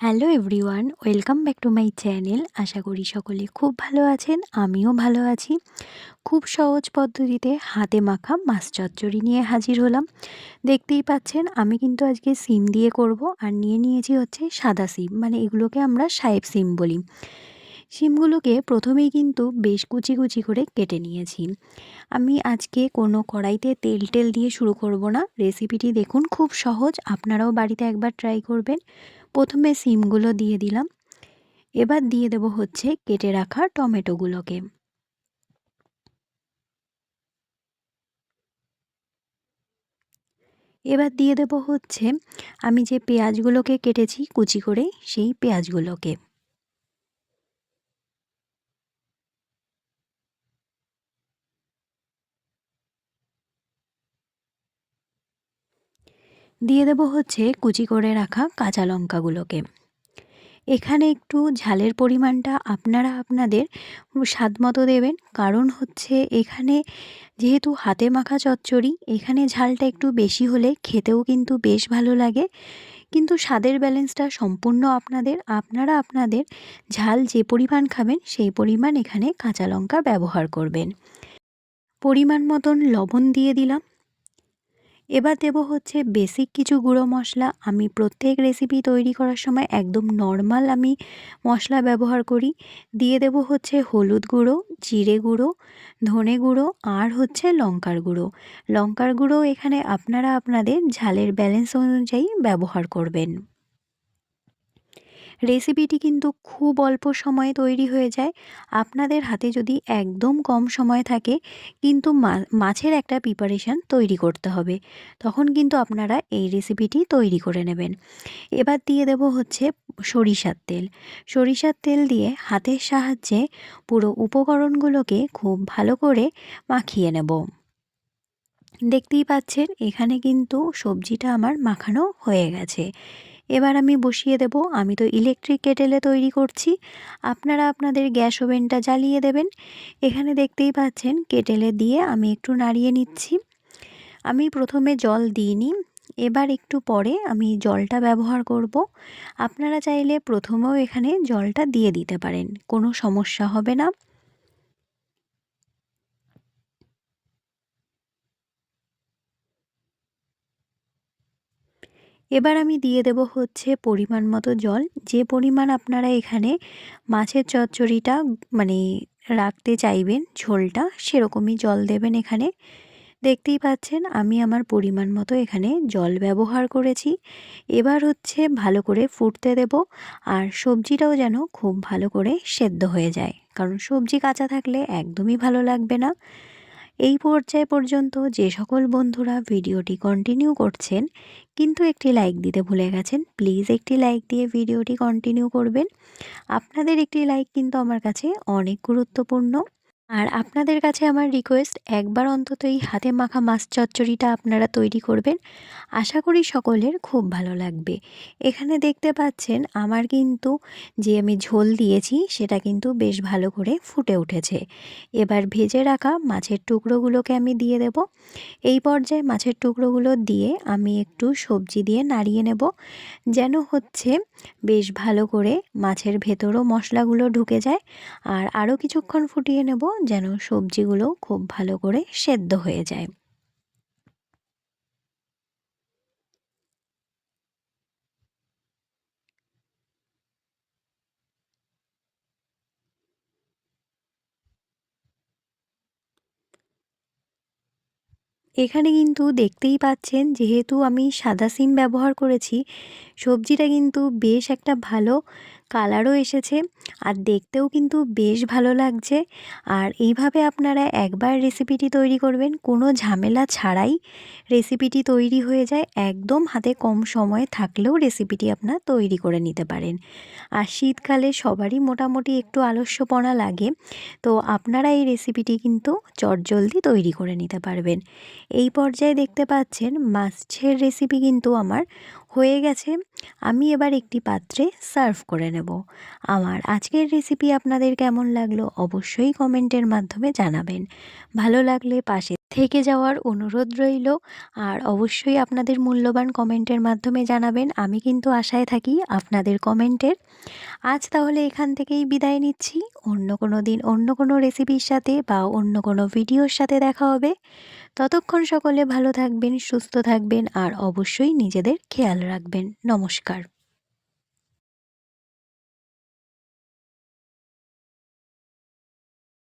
Hello everyone welcome back to my channel আশা করি সকলে খুব ভালো আছেন, আমিও ভালো আছি। খুব সহজ পদ্ধতিতে হাতে মাখা মাছ চচ্চড়ি নিয়ে হাজির হলাম। দেখতেই পাচ্ছেন, আমি কিন্তু আজকে সিম দিয়ে করব আর নিয়ে নিয়েছি হচ্ছে সাদা সিম মানে এগুলোকে আমরা সাহেব সিম বলি। সিমগুলোকে প্রথমেই কিন্তু বেশ কুচি কুচি করে কেটে নিয়েছি। আমি আজকে কোনো কড়াইতে তেল টেল দিয়ে শুরু করব না। রেসিপিটি দেখুন, খুব সহজ, আপনারাও বাড়িতে একবার ট্রাই করবেন। প্রথমে সিমগুলো দিয়ে দিলাম। এবার দিয়ে দেব হচ্ছে কেটে রাখা টমেটোগুলোকে। এবার দিয়ে দেব হচ্ছে, আমি যে পেঁয়াজগুলোকে কেটেছি কুচি করে, সেই পেঁয়াজগুলোকে। দিয়ে দেব হচ্ছে কুচি করে রাখা কাঁচা লঙ্কাগুলোকে। এখানে একটু ঝালের পরিমাণটা আপনারা আপনাদের স্বাদ মতো দেবেন। কারণ হচ্ছে এখানে যেহেতু হাতে মাখা চচ্চড়ি, এখানে ঝালটা একটু বেশি হলে খেতেও কিন্তু বেশ ভালো লাগে। কিন্তু স্বাদের ব্যালেন্সটা সম্পূর্ণ আপনাদের, আপনারা আপনাদের ঝাল যে পরিমাণ খাবেন সেই পরিমাণ এখানে কাঁচা লঙ্কা ব্যবহার করবেন। পরিমাণ মতন লবণ দিয়ে দিলাম। এবার দেব হচ্ছে বেসিক কিছু গুঁড়ো মশলা। আমি প্রত্যেক রেসিপি তৈরি করার সময় একদম নর্মাল আমি মশলা ব্যবহার করি। দিয়ে দেব হচ্ছে হলুদ গুঁড়ো, জিরে গুঁড়ো, ধনে গুঁড়ো আর হচ্ছে লঙ্কার গুঁড়ো। লঙ্কার গুঁড়ো এখানে আপনারা আপনাদের ঝালের ব্যালেন্স অনুযায়ী ব্যবহার করবেন। রেসিপিটি কিন্তু খুব অল্প সময়ে তৈরি হয়ে যায়। আপনাদের হাতে যদি একদম কম সময় থাকে, কিন্তু মাছের একটা প্রিপারেশান তৈরি করতে হবে। তখন কিন্তু আপনারা এই রেসিপিটি তৈরি করে নেবেন। এবার দিয়ে দেব হচ্ছে সরিষার তেল। সরিষার তেল দিয়ে হাতের সাহায্যে পুরো উপকরণগুলোকে খুব ভালো করে মাখিয়ে নেব। দেখতেই পাচ্ছেন, এখানে কিন্তু সবজিটা আমার মাখানো হয়ে গেছে। এবার আমি বসিয়ে দেব। আমি তো ইলেকট্রিক কেটেলে তৈরি করছি। আপনারা আপনাদের গ্যাস ওভেনটা জ্বালিয়ে দেবেন। এখানে দেখতেই পাচ্ছেন কেটেলে দিয়ে আমি একটু নাড়িয়ে নিচ্ছি। আমি প্রথমে জল দিইনি। এবার একটু পরে আমি জলটা ব্যবহার করব। আপনারা চাইলে প্রথমেও এখানে জলটা দিয়ে দিতে পারেন। কোনো সমস্যা হবে না। এবার আমি দিয়ে দেব হচ্ছে পরিমাণ মতো জল। যে পরিমাণ আপনারা এখানে মাছের চচ্চড়িটা মানে রাখতে চাইবেন ঝোলটা, সেরকমই জল দেবেন এখানে। দেখতেই পাচ্ছেন, আমি আমার পরিমাণ মতো এখানে জল ব্যবহার করেছি। এবার হচ্ছে ভালো করে ফুটতে দেব, আর সবজিটাও যেন খুব ভালো করে সেদ্ধ হয়ে যায়। কারণ সবজি কাঁচা থাকলে একদমই ভালো লাগবে না। এই পর্যায় পর্যন্ত যে সকল বন্ধুরা ভিডিওটি কন্টিনিউ করছেন, কিন্তু একটি লাইক দিতে ভুলে গেছেন প্লিজ একটি লাইক দিয়ে ভিডিওটি কন্টিনিউ করবেন। আপনাদের একটি লাইক কিন্তু আমার কাছে অনেক গুরুত্বপূর্ণ। আর আপনাদের কাছে আমার রিকোয়েস্ট একবার অন্তত এই হাতে মাখা মাছ চচ্চড়িটা আপনারা তৈরি করবেন। আশা করি সকলের খুব ভালো লাগবে। এখানে দেখতে পাচ্ছেন, আমার কিন্তু যে আমি ঝোল দিয়েছি, সেটা কিন্তু বেশ ভালো করে ফুটে উঠেছে। এবার ভেজে রাখা মাছের টুকরোগুলোকে আমি দিয়ে দেব। এই পর্যায়ে মাছের টুকরোগুলো দিয়ে আমি একটু সবজি দিয়ে নাড়িয়ে নেব। যেন হচ্ছে বেশ ভালো করে মাছের ভেতরও মশলাগুলো ঢুকে যায়। আর আরও কিছুক্ষণ ফুটিয়ে নেব যেন সবজিগুলো খুব ভালো করে সেদ্ধ হয়ে যায়। এখানে কিন্তু দেখতেই পাচ্ছেন, যেহেতু আমি সাদা সিম ব্যবহার করেছি, সবজিটা কিন্তু বেশ একটা ভালো কালারও এসেছে আর দেখতেও কিন্তু বেশ ভালো লাগছে। আর এইভাবে আপনারা একবার রেসিপিটি তৈরি করবেন, কোনো ঝামেলা ছাড়াই রেসিপিটি তৈরি হয়ে যায়। একদম হাতে কম সময় থাকলেও রেসিপিটি আপনার তৈরি করে নিতে পারেন। আর শীতকালে সবারই মোটামুটি একটু আলস্যপনা লাগে, তো আপনারা এই রেসিপিটি কিন্তু চটজলদি তৈরি করে নিতে পারবেন। এই পর্যায়ে দেখতে পাচ্ছেন মাছের রেসিপি কিন্তু আমার হয়ে গেছে। আমি এবার একটি পাত্রে সার্ভ করে নেব। আমার আজকের রেসিপি আপনাদের কেমন লাগল অবশ্যই কমেন্টের মাধ্যমে জানাবেন। ভালো লাগলে পাশে থেকে যাওয়ার অনুরোধ রইল। আর অবশ্যই আপনাদের মূল্যবান কমেন্টের মাধ্যমে জানাবেন। আমি কিন্তু আশায় থাকি আপনাদের কমেন্টের। আজ তাহলে এখান থেকেই বিদায় নিচ্ছি। অন্য কোনো দিন অন্য কোনো রেসিপির সাথে বা অন্য কোনো ভিডিওর সাথে দেখা হবে। ততক্ষণ সকলে ভালো থাকবেন, সুস্থ থাকবেন, আর অবশ্যই নিজেদের খেয়াল রাখবেন। নমস্কার।